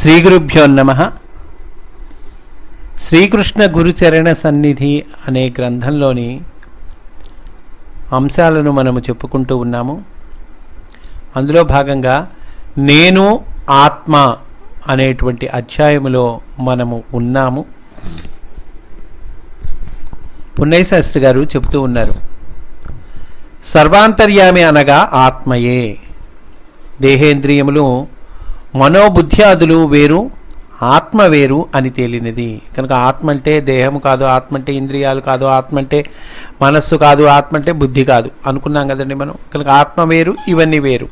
శ్రీ గురుభ్యో నమ. శ్రీకృష్ణ గురుచరణ సన్నిధి అనే గ్రంథంలోని అంశాలను మనము చెప్పుకుంటూ ఉన్నాము. అందులో భాగంగా నేను ఆత్మ అనేటువంటి అధ్యాయములో మనము ఉన్నాము. పున్నయ్య శాస్త్రి గారు చెబుతూ ఉన్నారు. సర్వాంతర్యామి అనగా ఆత్మయే. దేహేంద్రియములు మనోబుద్ధ్యాదులు వేరు ఆత్మ వేరు అని తేలినది. కనుక ఆత్మ అంటే దేహం కాదు ఆత్మ అంటే ఇంద్రియాలు కాదు ఆత్మ అంటే మనస్సు కాదు ఆత్మ అంటే బుద్ధి కాదు. అనుకున్నాం కదండి మనం? కనుక ఆత్మ వేరు ఇవన్నీ వేరు.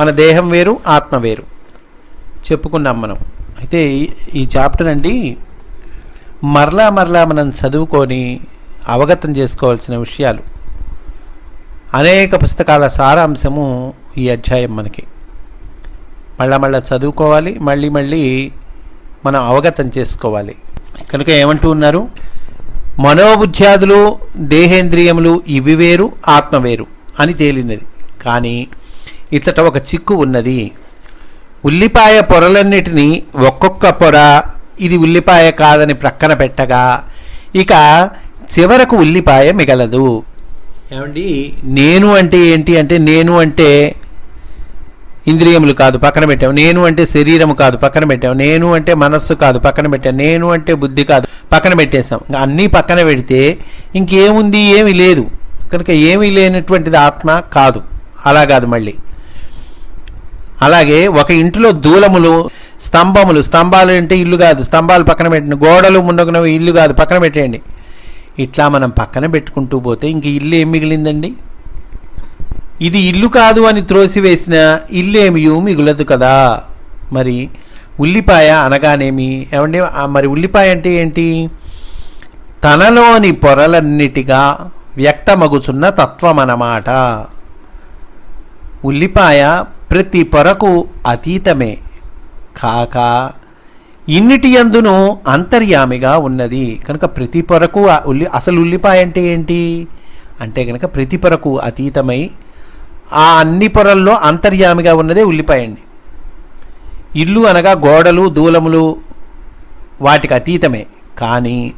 మన దేహం వేరు ఆత్మ వేరు. చెప్పుకున్నాం మనం. అయితే ఈ- ఈ చాప్టర్ అండి మరలా మరలా మనం చదువుకొని అవగతం చేసుకోవాల్సిన విషయాలు. అనేక పుస్తకాల సారాంశము ఈ అధ్యాయం మనకి. మళ్ళా మళ్ళీ చదువుకోవాలి మళ్ళీ మళ్ళీ మనం అవగతం చేసుకోవాలి. కనుక ఏమంటూ ఉన్నారు? మనోబుద్ధ్యాదులు దేహేంద్రియములు ఇవి వేరు ఆత్మ వేరు అని తేలినది. కానీ ఇచ్చట ఒక చిక్కు ఉన్నది. ఉల్లిపాయ పొరలన్నిటినీ ఒక్కొక్క పొర ఇది ఉల్లిపాయ కాదని ప్రక్కన పెట్టగా ఇక చివరకు ఉల్లిపాయ మిగలదు. ఏమండి? నేను అంటే ఏంటి అంటే నేను అంటే ఇంద్రియములు కాదు పక్కన పెట్టాం నేను అంటే శరీరము కాదు పక్కన పెట్టాం నేను అంటే మనస్సు కాదు పక్కన పెట్టాం నేను అంటే బుద్ధి కాదు పక్కన పెట్టేశాం అన్నీ పక్కన పెడితే ఇంకేముంది ఏమీ లేదు. కనుక ఏమీ లేనటువంటిది ఆత్మ కాదు. అలా కాదు మళ్ళీ. అలాగే ఒక ఇంటిలో దూలములు స్తంభములు స్తంభాలు అంటే ఇల్లు కాదు. స్తంభాలు పక్కన పెట్టండి. గోడలు ముందుకున్నవి ఇల్లు కాదు పక్కన పెట్టేయండి. ఇట్లా మనం పక్కన పెట్టుకుంటూ పోతే ఇంక ఇల్లు ఏం మిగిలిందండి? ఇది ఇల్లు కాదు అని త్రోసివేసిన ఇల్లేమియూ మిగులదు కదా? మరి ఉల్లిపాయ అనగానేమి? ఏమండి మరి ఉల్లిపాయ అంటే ఏంటి? తనలోని పొరలన్నిటిగా వ్యక్తమగుచున్న తత్వం అన్నమాట ఉల్లిపాయ ప్రతి పొరకు అతీతమే. కాక ఇన్నిటి యందును అంతర్యామిగా ఉన్నది. కనుక ప్రతి పొరకు ఉల్లి అసలు ఉల్లిపాయ అంటే ఏంటి? అంటే కనుక ప్రతి పొరకు అతీతమై ఆ అన్ని పొరల్లో అంతర్యామిగా ఉన్నదే ఉల్లిపాయ అండి ఇల్లు అనగా గోడలు దూలములు వాటికి అతీతమే. కానీ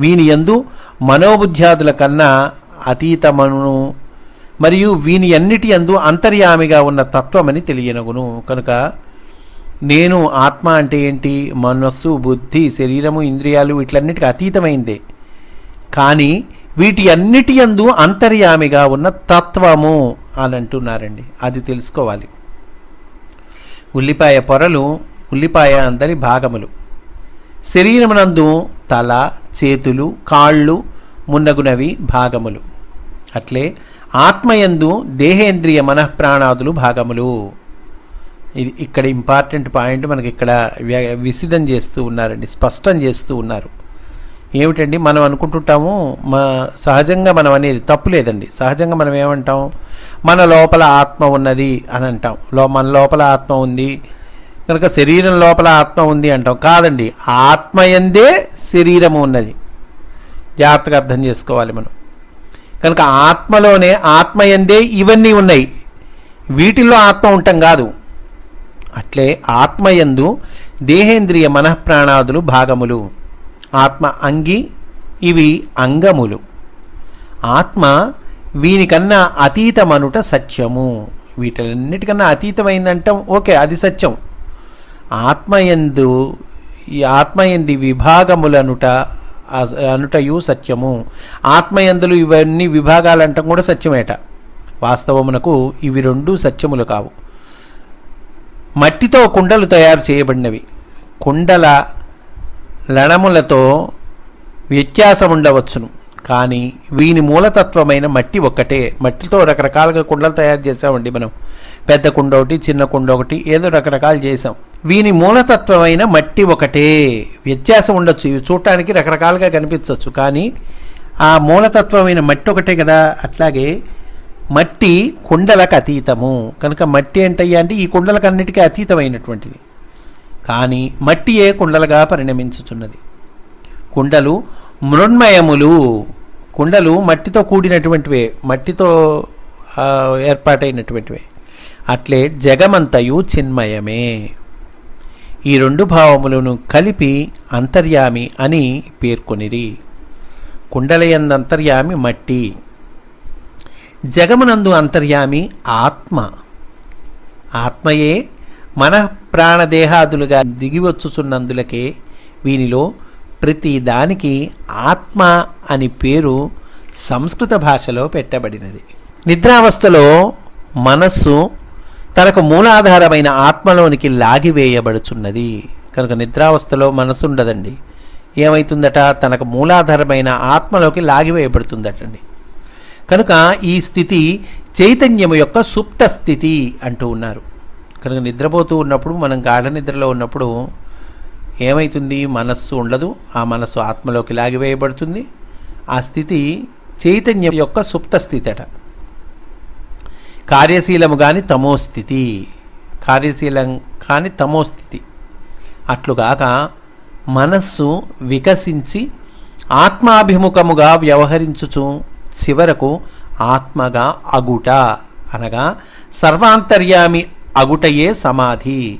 వీని ఎందు మనోబుద్ధ్యాదుల కన్నా అతీతమను మరియు వీని అన్నిటి యందు అంతర్యామిగా ఉన్న తత్వమని తెలియనగును. కనుక నేను ఆత్మ అంటే ఏంటి? మనస్సు బుద్ధి శరీరము ఇంద్రియాలు వీటిలన్నిటికీ అతీతమైందే. కానీ వీటి అన్నిటి యందు అంతర్యామిగా ఉన్న తత్వము. అని అంటున్నారండి అది తెలుసుకోవాలి. ఉల్లిపాయ పొరలు ఉల్లిపాయ అందరి భాగములు. శరీరమునందు తల చేతులు కాళ్ళు మున్నగునవి భాగములు. అట్లే ఆత్మయందు దేహేంద్రియ మనఃప్రాణాదులు భాగములు. ఇది ఇక్కడ ఇంపార్టెంట్ పాయింట్ మనకి ఇక్కడ విసిదం చేస్తూ ఉన్నారండి స్పష్టం చేస్తూ ఉన్నారు. ఏమిటండి? మనం అనుకుంటుంటాము మా సహజంగా మనం అనేది తప్పు లేదండి. సహజంగా మనం ఏమంటాం? మన లోపల ఆత్మ ఉన్నది అని అంటాం. లో మన లోపల ఆత్మ ఉంది. కనుక శరీరం లోపల ఆత్మ ఉంది అంటాం. కాదండి. ఆత్మయందే శరీరము ఉన్నది. జాగ్రత్తగా అర్థం చేసుకోవాలి మనం. కనుక ఆత్మలోనే ఆత్మయందే ఇవన్నీ ఉన్నాయి. వీటిల్లో ఆత్మ ఉండటం కాదు. అట్లే ఆత్మయందు దేహేంద్రియ మనఃప్రాణాదులు భాగములు. ఆత్మ అంగి ఇవి అంగములు. ఆత్మ వీనికన్నా అతీతమనుట సత్యము. వీటన్నిటికన్నా అతీతమైందంటాం ఓకే అది సత్యం. ఆత్మయందు ఈ ఆత్మయంది విభాగములనుట అనుటయు సత్యము. ఆత్మయందులు ఇవన్నీ విభాగాలు అంటాం కూడా సత్యమేట. వాస్తవమునకు ఇవి రెండు సత్యములు కావు. మట్టితో కుండలు తయారు చేయబడినవి. కుండల లణములతో వ్యత్యాసం ఉండవచ్చును కానీ వీని మూలతత్వమైన మట్టి ఒక్కటే. మట్టితో రకరకాలుగా కుండలు తయారు చేసామండి మనం. పెద్ద కుండ ఒకటి చిన్న కుండ ఒకటి ఏదో రకరకాలు చేసాం వీని మూలతత్వమైన మట్టి ఒకటే వ్యత్యాసం ఉండొచ్చు. ఇవి చూడటానికి రకరకాలుగా కనిపించవచ్చు కానీ ఆ మూలతత్వమైన మట్టి ఒకటే కదా. అట్లాగే మట్టి కుండలకు అతీతము. కనుక మట్టి ఏంటయ్యా అంటే ఈ కుండలకు అన్నిటికీ అతీతమైనటువంటిది. కానీ మట్టియే కుండలుగా పరిణమించుచున్నది. కుండలు మృణ్మయములు. కుండలు మట్టితో కూడినటువంటివే మట్టితో ఏర్పాటైనటువంటివే. అట్లే జగమంతయు చిన్మయమే. ఈ రెండు భావములను కలిపి అంతర్యామి అని పేర్కొనిరి. కుండలయందంతర్యామి మట్టి. జగమునందు అంతర్యామి ఆత్మ. ఆత్మయే మన ప్రాణదేహాదులుగా దిగివచ్చుచున్నందులకే వీనిలో ప్రతి దానికి ఆత్మ అని పేరు సంస్కృత భాషలో పెట్టబడినది. నిద్రావస్థలో మనస్సు తనకు మూలాధారమైన ఆత్మలోనికి లాగివేయబడుచున్నది. కనుక నిద్రావస్థలో మనసు ఉండదండి ఏమవుతుందట తనకు మూలాధారమైన ఆత్మలోకి లాగివేయబడుతుందటండి. కనుక ఈ స్థితి చైతన్యము యొక్క సుప్త స్థితి అంటూ ఉన్నారు. కనుక నిద్రపోతూ ఉన్నప్పుడు మనం గాఢ నిద్రలో ఉన్నప్పుడు ఏమవుతుంది మనస్సు ఉండదు. ఆ మనస్సు ఆత్మలోకి లాగివేయబడుతుంది. ఆ స్థితి చైతన్యం యొక్క సుప్త స్థితి అట కార్యశీలము కానీ తమోస్థితి కార్యశీలం కానీ తమోస్థితి అట్లుగాక మనస్సు వికసించి ఆత్మాభిముఖముగా వ్యవహరించుచు చివరకు ఆత్మగా అగుట అనగా సర్వాంతర్యామి అగుటయే సమాధి.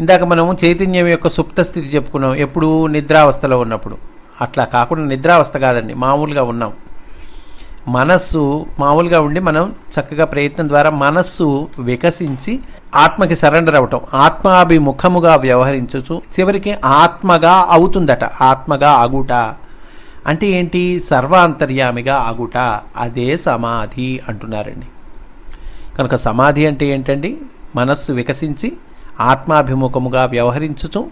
ఇందాక మనం చైతన్యం యొక్క సుప్త స్థితి చెప్పుకున్నాం. ఎప్పుడు నిద్రావస్థలో ఉన్నప్పుడు. అట్లా కాకుండా నిద్రావస్థ కాదండి మామూలుగా ఉన్నాం. మనస్సు మామూలుగా ఉండి మనం చక్కగా ప్రయత్నం ద్వారా మనస్సు వికసించి ఆత్మకి సరెండర్ అవటం ఆత్మాభిముఖముగా వ్యవహరించచ్చు చివరికి ఆత్మగా అవుతుందట ఆత్మగా అగుట. అంటే ఏంటి? సర్వాంతర్యామిగా అగుట. అదే సమాధి అంటున్నారండి. కనుక సమాధి అంటే ఏంటండి? మనస్సు వికసించి ఆత్మాభిముఖముగా వ్యవహరించుచు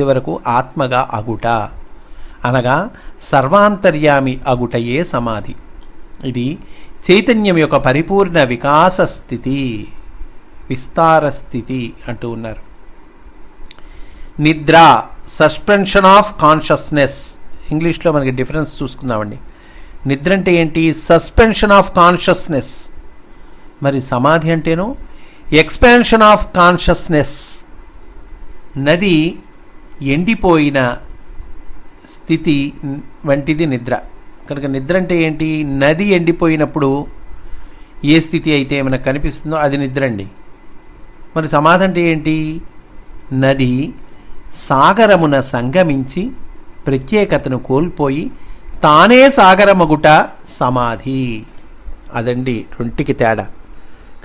చివరకు ఆత్మగా అగుట. అనగా సర్వాంతర్యామి అగుటయే సమాధి. ఇది చైతన్యం యొక్క పరిపూర్ణ వికాస స్థితి విస్తార స్థితి అంటూ ఉన్నారు. నిద్ర సస్పెన్షన్ ఆఫ్ కాన్షియస్నెస్ ఇంగ్లీష్లో మనకి డిఫరెన్స్ చూసుకుందామండి. నిద్ర అంటే ఏంటి? సస్పెన్షన్ ఆఫ్ కాన్షియస్నెస్ మరి సమాధి అంటేను ఎక్స్పాన్షన్ ఆఫ్ కాన్షియస్నెస్. నది ఎండిపోయిన స్థితి వంటిది నిద్ర. కనుక నిద్ర అంటే ఏంటి? నది ఎండిపోయినప్పుడు ఏ స్థితి అయితే ఏమైనా కనిపిస్తుందో అది నిద్ర అండి. మరి సమాధి అంటే ఏంటి? నది సాగరమున సంగమించి ప్రత్యేకతను కోల్పోయి తానే సాగరమగుట సమాధి. అదండి రెంటికి తేడా.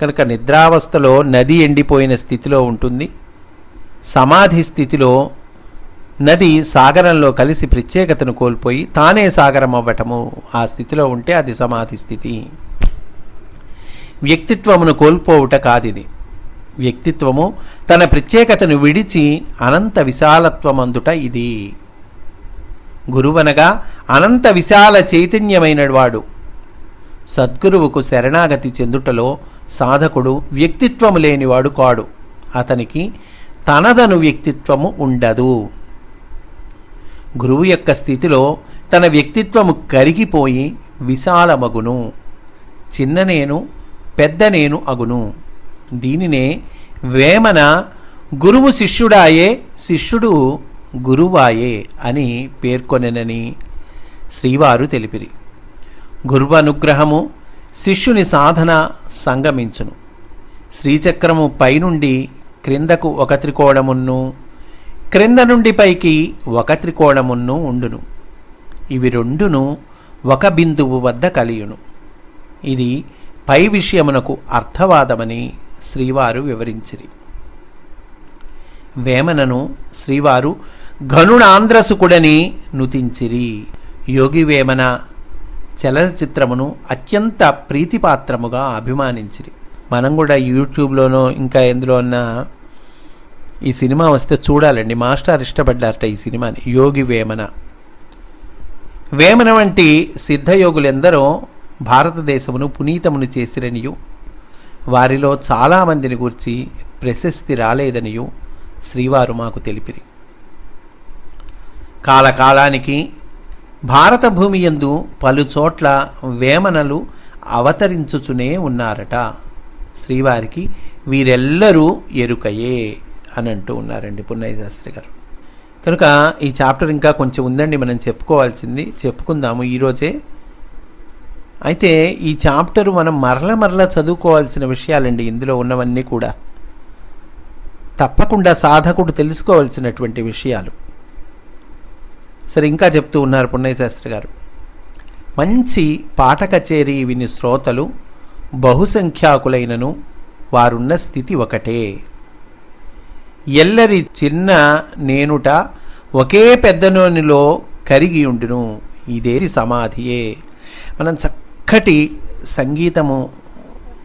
కనుక నిద్రావస్థలో నది ఎండిపోయిన స్థితిలో ఉంటుంది. సమాధి స్థితిలో నది సాగరంలో కలిసి ప్రత్యేకతను కోల్పోయి తానే సాగరం అవ్వటము ఆ స్థితిలో ఉంటే అది సమాధి స్థితి. వ్యక్తిత్వమును కోల్పోవుట కాదిది. వ్యక్తిత్వము తన ప్రత్యేకతను విడిచి అనంత విశాలత్వమందుట ఇది. గురువనగా అనంత విశాల చైతన్యమైన వాడు సద్గురువుకు శరణాగతి చెందుటలో సాధకుడు వ్యక్తిత్వము లేనివాడు కాడు. అతనికి తనదను వ్యక్తిత్వము ఉండదు. గురువు యొక్క స్థితిలో తన వ్యక్తిత్వము కరిగిపోయి విశాలమగును. చిన్న నేను పెద్ద నేను అగును. దీనినే వేమన గురువు శిష్యుడాయే శిష్యుడు గురువాయే అని పేర్కొనెనని శ్రీవారు తెలిపిరి. గురువు అనుగ్రహము శిష్యుని సాధన సంగమించును. శ్రీచక్రము పైనుండి క్రిందకు ఒక త్రికోణమున్ను క్రింద నుండి పైకి ఒక త్రికోణమున్ను ఉండును. ఇవి రెండును ఒక బిందువు వద్ద కలియును. ఇది పై విషయమునకు అర్థవాదమని శ్రీవారు వివరించిరి. వేమనను శ్రీవారు ఘనుణాంధ్రసుకుడని నుతించిరి. యోగి వేమన చలనచిత్రమును అత్యంత ప్రీతిపాత్రముగా అభిమానించిరి. మనం కూడా యూట్యూబ్లోనో ఇంకా ఎందులో ఉన్న ఈ సినిమా వస్తే చూడాలండి. మాస్టర్ ఇష్టపడ్డారట ఈ సినిమాని. యోగి వేమన. వేమన వంటి సిద్ధయోగులెందరో భారతదేశమును పునీతమును చేసిరనియు. వారిలో చాలామందిని గూర్చి ప్రశస్తి రాలేదనియు శ్రీవారు మాకు తెలిపిరి. కాలకాలానికి భారత భూమి యందు పలుచోట్ల వేమనలు అవతరించుచునే ఉన్నారట. శ్రీవారికి వీరెల్లరూ ఎరుకయే అని అంటూ ఉన్నారండి పున్నయ్య శాస్త్రి గారు. కనుక ఈ చాప్టర్ ఇంకా కొంచెం ఉందండి మనం చెప్పుకోవాల్సింది చెప్పుకుందాము ఈరోజే అయితే ఈ చాప్టర్ మనం మరల మరల చదువుకోవాల్సిన విషయాలండి ఇందులో ఉన్నవన్నీ కూడా. తప్పకుండా సాధకుడు తెలుసుకోవాల్సినటువంటి విషయాలు. సరే ఇంకా చెప్తూ ఉన్నారు పుణ్యశాస్త్రి గారు. మంచి పాట కచేరీ విని శ్రోతలు బహుసంఖ్యాకులైనను వారున్న స్థితి ఒకటే. ఎల్లరి చిన్న నేనుట ఒకే పెద్దనోనిలో కరిగి ఉండును ఇదేది సమాధియే. మనం చక్కటి సంగీతము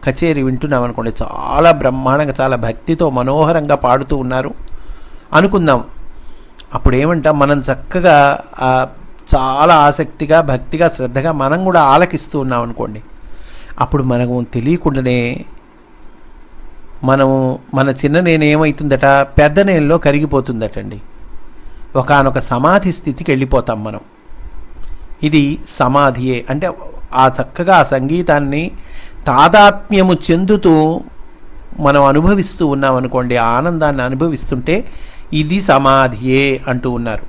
కచేరీ వింటున్నాం అనుకోండి చాలా బ్రహ్మాండంగా చాలా భక్తితో మనోహరంగా పాడుతూ ఉన్నారు. అనుకుందాం అప్పుడు ఏమంటాం మనం చక్కగా చాలా ఆసక్తిగా భక్తిగా శ్రద్ధగా మనం కూడా ఆలకిస్తూ ఉన్నాం అనుకోండి అప్పుడు మనకు తెలియకుండానే మనము మన చిన్న నేను ఏమవుతుందట పెద్ద నేలలో కరిగిపోతుందటండి. ఒకానొక సమాధి స్థితికి వెళ్ళిపోతాం మనం. ఇది సమాధియే. అంటే ఆ చక్కగా ఆ సంగీతాన్ని తాదాత్మ్యము చెందుతూ మనం అనుభవిస్తూ ఉన్నాం అనుకోండి ఆనందాన్ని అనుభవిస్తుంటే ఇది సమాధియే అంటూ ఉన్నారు.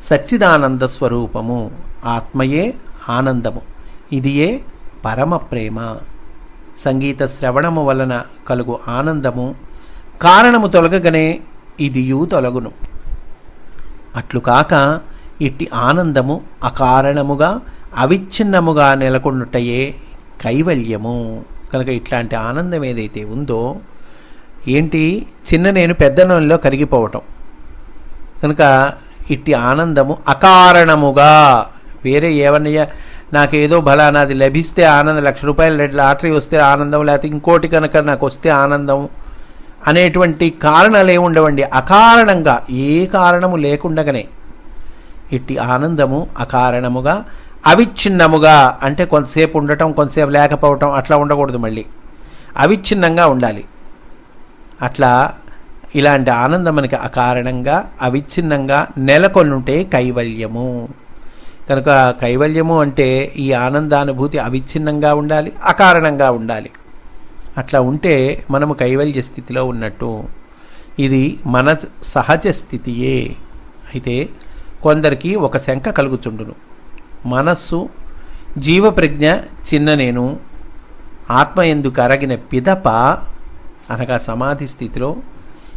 సచ్చిదానంద స్వరూపము ఆత్మయే ఆనందము. ఇదియే పరమ ప్రేమ. సంగీత శ్రవణము వలన కలుగు ఆనందము కారణము తొలగగానే ఇదియు తొలగును. అట్లు కాక ఇట్టి ఆనందము అకారణముగా అవిచ్ఛిన్నముగా నెలకొండుటయే కైవల్యము. కనుక ఇట్లాంటి ఆనందం ఏదైతే ఉందో ఏంటి? చిన్న నేను పెద్ద పెద్దనంలో కరిగిపోవటం. కనుక ఇట్టి ఆనందము అకారణముగా వేరే ఏమన్నా నాకేదో బలానాది లభిస్తే ఆనందం లక్ష రూపాయలు లాటరీ వస్తే ఆనందం లేకపోతే ఇంకోటి కనుక నాకు వస్తే ఆనందం అనేటువంటి కారణాలు ఏమి ఉండవండి. అకారణంగా ఏ కారణము లేకుండగానే ఇట్టి ఆనందము అకారణముగా అవిచ్ఛిన్నముగా అంటే కొంతసేపు ఉండటం కొంతసేపు లేకపోవటం అట్లా ఉండకూడదు మళ్ళీ. అవిచ్ఛిన్నంగా ఉండాలి. అట్లా ఇలాంటి ఆనందం మనకి అకారణంగా అవిచ్ఛిన్నంగా నెలకొనుంటే కైవల్యము. కనుక కైవల్యము అంటే ఈ ఆనందానుభూతి అవిచ్ఛిన్నంగా ఉండాలి అకారణంగా ఉండాలి. అట్లా ఉంటే మనము కైవల్య స్థితిలో ఉన్నట్టు. ఇది మన సహజ స్థితియే. అయితే కొందరికి ఒక శంక కలుగుచుండును. మనస్సు జీవప్రజ్ఞ చిన్న నేను ఆత్మ ఎందుకు అరగిన పిదప అనగా సమాధి స్థితిలో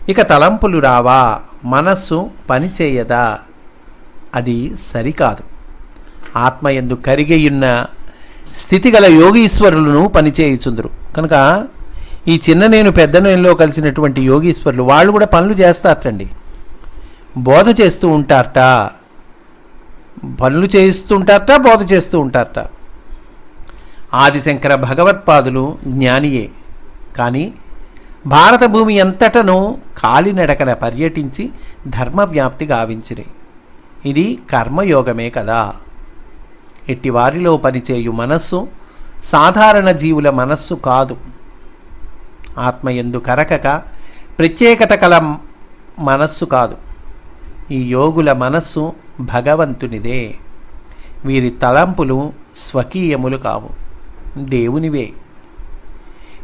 ఇక తలంపులు రావా మనస్సు పనిచేయదా అది సరికాదు. ఆత్మ కరిగయున్న కరిగేయున్న స్థితి గల యోగీశ్వరులను పనిచేయుచుందరు కనుక ఈ చిన్న నేను పెద్ద నేనులో కలిసినటువంటి యోగీశ్వరులు వాళ్ళు కూడా పనులు చేస్తారటండి. బోధ చేస్తూ ఉంటారట. పనులు చేయిస్తుంటారట బోధ చేస్తూ ఉంటారట. ఆదిశంకర భగవత్పాదులు జ్ఞానియే. కానీ భారత భూమి ఎంతటను కాలినడకన పర్యటించి ధర్మవ్యాప్తి గావించిరి. ఇది కర్మయోగమే కదా. ఎట్టివారిలో పనిచేయు మనస్సు సాధారణ జీవుల మనస్సు కాదు. ఆత్మ ఎందు కరకక ప్రత్యేకత కల మనస్సు కాదు. ఈ యోగుల మనస్సు భగవంతునిదే. వీరి తలంపులు స్వకీయములు కావు. దేవునివే.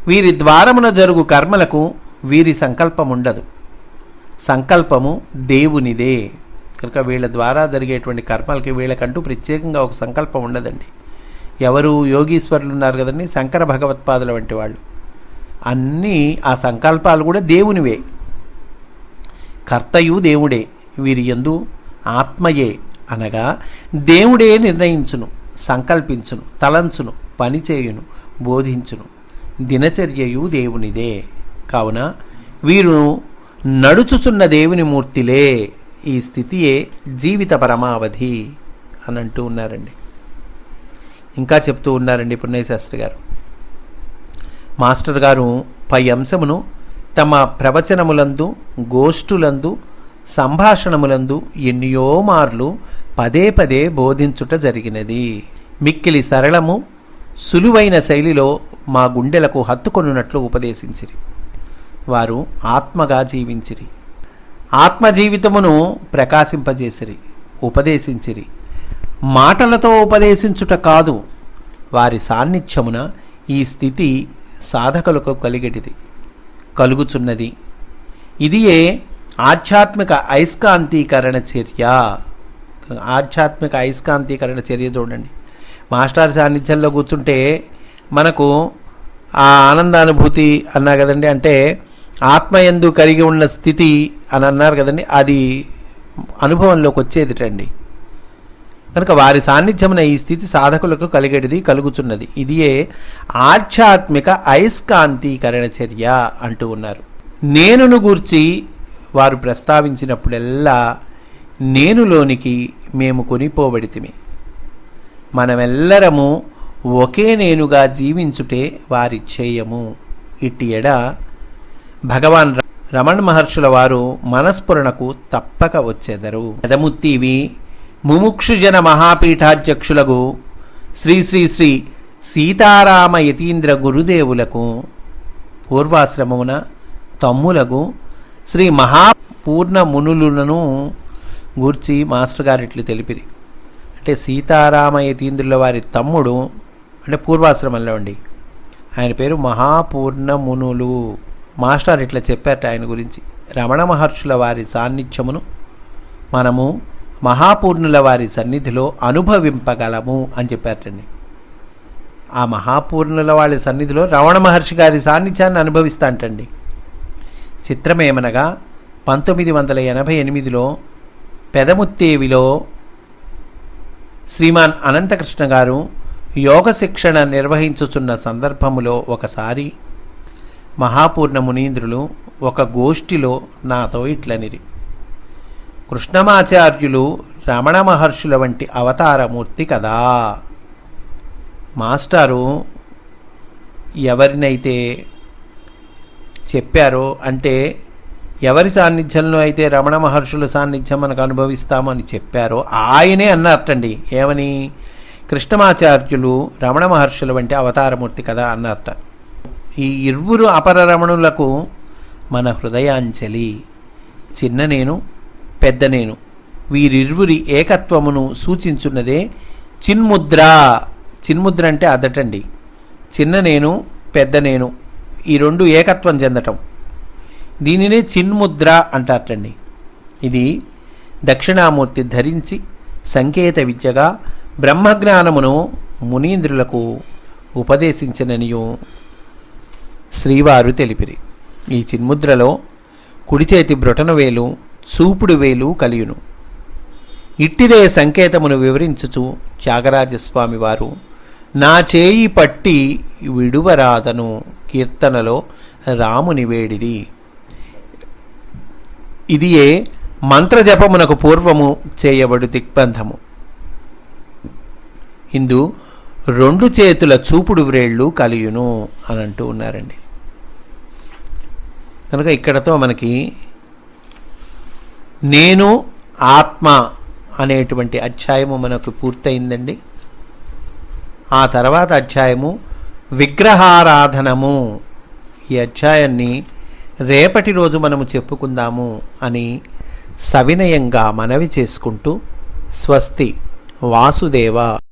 వీరి ద్వారమున జరుగు కర్మలకు వీరి సంకల్పం ఉండదు సంకల్పము దేవునిదే. కనుక వీళ్ళ ద్వారా జరిగేటువంటి కర్మలకి వీళ్ళకంటూ ప్రత్యేకంగా ఒక సంకల్పం ఉండదండి. ఎవరు యోగీశ్వరులు ఉన్నారు కదండి శంకర భగవత్పాదుల వంటి వాళ్ళు. అన్నీ ఆ సంకల్పాలు కూడా దేవునివే. కర్తయు దేవుడే వీరి ఎందు ఆత్మయే అనగా దేవుడే నిర్ణయించును సంకల్పించును తలంచును పనిచేయును బోధించును. దినచర్యయు దేవునిదే. కావున వీరును నడుచుచున్న దేవుని మూర్తిలే. ఈ స్థితియే జీవిత పరమావధి అని అంటూ ఉన్నారండి. ఇంకా చెప్తూ ఉన్నారండి పుణ్యశాస్త్రి గారు. మాస్టర్ గారు పై అంశమును తమ ప్రవచనములందు గోష్ఠులందు సంభాషణములందు ఎన్నో మార్లు పదే పదే బోధించుట జరిగినది. మిక్కిలి సరళము సులువైన శైలిలో మా గుండెలకు హత్తుకొనున్నట్లు ఉపదేశించిరి. వారు ఆత్మగా జీవించిరి. ఆత్మజీవితమును ప్రకాశింపజేసిరి ఉపదేశించిరి. మాటలతో ఉపదేశించుట కాదు వారి సాన్నిధ్యమున ఈ స్థితి సాధకులకు కలిగటిది. కలుగుచున్నది ఇదియే ఆధ్యాత్మిక అయస్కాంతీకరణ చర్య. ఆధ్యాత్మిక అయస్కాంతీకరణ చర్య చూడండి. మాస్టర్ సాన్నిధ్యంలో కూర్చుంటే మనకు ఆ ఆనందానుభూతి అన్నా కదండి అంటే ఆత్మయందు కలిగి ఉన్న స్థితి అని అన్నారు కదండి అది అనుభవంలోకి వచ్చేదిటండి. కనుక వారి సాన్నిధ్యమున ఈ స్థితి సాధకులకు కలిగేటిది కలుగుచున్నది. ఇదియే ఆధ్యాత్మిక అయస్కాంతీకరణ చర్య అంటూ ఉన్నారు. నేనును గూర్చి వారు ప్రస్తావించినప్పుడెల్లా నేనులోనికి మేము కొనిపోబడితిమి. మనమెల్లరము ఒకే నేనుగా జీవించుటే వారి చేయము ఇట్టి ఎడ భగవాన్ ర- రమణ మహర్షుల వారు మనస్ఫురణకు తప్పక వచ్చేదరు. పెదముత్తివి ముముక్షుజన మహాపీఠాధ్యక్షులకు శ్రీ శ్రీ శ్రీ సీతారామ యతీంద్ర గురుదేవులకు పూర్వాశ్రమమున తమ్ములకు శ్రీ మహాపూర్ణ మునులను గూర్చి మాస్టర్ గారు ఇట్లు తెలిపిరి. అంటే సీతారామ యతీంద్రుల వారి తమ్ముడు అంటే పూర్వాశ్రమంలో ఉండి. ఆయన పేరు మహాపూర్ణ మునులు మాస్టర్ ఇట్లా చెప్పారట ఆయన గురించి. రమణ మహర్షుల వారి సాన్నిధ్యమును మనము మహాపూర్ణుల వారి సన్నిధిలో అనుభవింపగలము అని చెప్పారటండి. ఆ మహాపూర్ణుల వాళ్ళ సన్నిధిలో రమణ మహర్షి గారి సాన్నిధ్యాన్ని అనుభవిస్తా అంటండి చిత్రమేమనగా పంతొమ్మిది వందల ఎనభై ఎనిమిదిలో పెదముత్తేవిలో శ్రీమాన్ అనంతకృష్ణ గారు యోగ శిక్షణ నిర్వహించుచున్న సందర్భములో ఒకసారి మహాపూర్ణ మునీంద్రులు ఒక గోష్ఠిలో నాతో ఇట్లనిరి. కృష్ణమాచార్యులు రమణ మహర్షుల వంటి అవతారమూర్తి కదా. మాస్టారు ఎవరినైతే చెప్పారో అంటే ఎవరి సాన్నిధ్యంలో అయితే రమణ మహర్షుల సాన్నిధ్యం మనకు అనుభవిస్తామని చెప్పారో ఆయనే అన్నట్టండి ఏమని? కృష్ణమాచార్యులు రమణ మహర్షుల వంటి అవతారమూర్తి కదా అన్నర్థ ఈ ఇరువురు అపర రమణులకు మన హృదయాంజలి చిన్న నేను పెద్ద నేను వీరిరువురి ఏకత్వమును సూచించున్నదే చిన్ముద్ర. చిన్ముద్ర అంటే అదటండి. చిన్న నేను పెద్ద నేను ఈ రెండు ఏకత్వం చెందటం. దీనినే చిన్ముద్ర అంటారటండి. ఇది దక్షిణామూర్తి ధరించి సంకేత విద్యగా బ్రహ్మజ్ఞానమును మునీంద్రులకు ఉపదేశించననియు శ్రీవారు తెలిపిరి. ఈ చిన్ముద్రలో కుడిచేతి బ్రొటనవేలు వేలు చూపుడు వేలు కలియును. ఇట్టిదే సంకేతమును వివరించుచు త్యాగరాజస్వామి వారు నా చేయి పట్టి విడువరాదను కీర్తనలో రాముని వేడిరి. ఇదియే మంత్రజపమునకు పూర్వము చేయబడు దిగ్బంధము. ఇందు రెండు చేతుల చూపుడు వ్రేళ్ళు కలియును అని అంటూ ఉన్నారండి. కనుక ఇక్కడతో మనకి నేను ఆత్మ అనేటువంటి అధ్యాయము మనకు పూర్తయిందండి. ఆ తర్వాత అధ్యాయము విగ్రహారాధనము. ఈ అధ్యాయాన్ని రేపటి రోజు మనము చెప్పుకుందాము అని సవినయంగా మనవి చేసుకుంటూ స్వస్తి వాసుదేవ.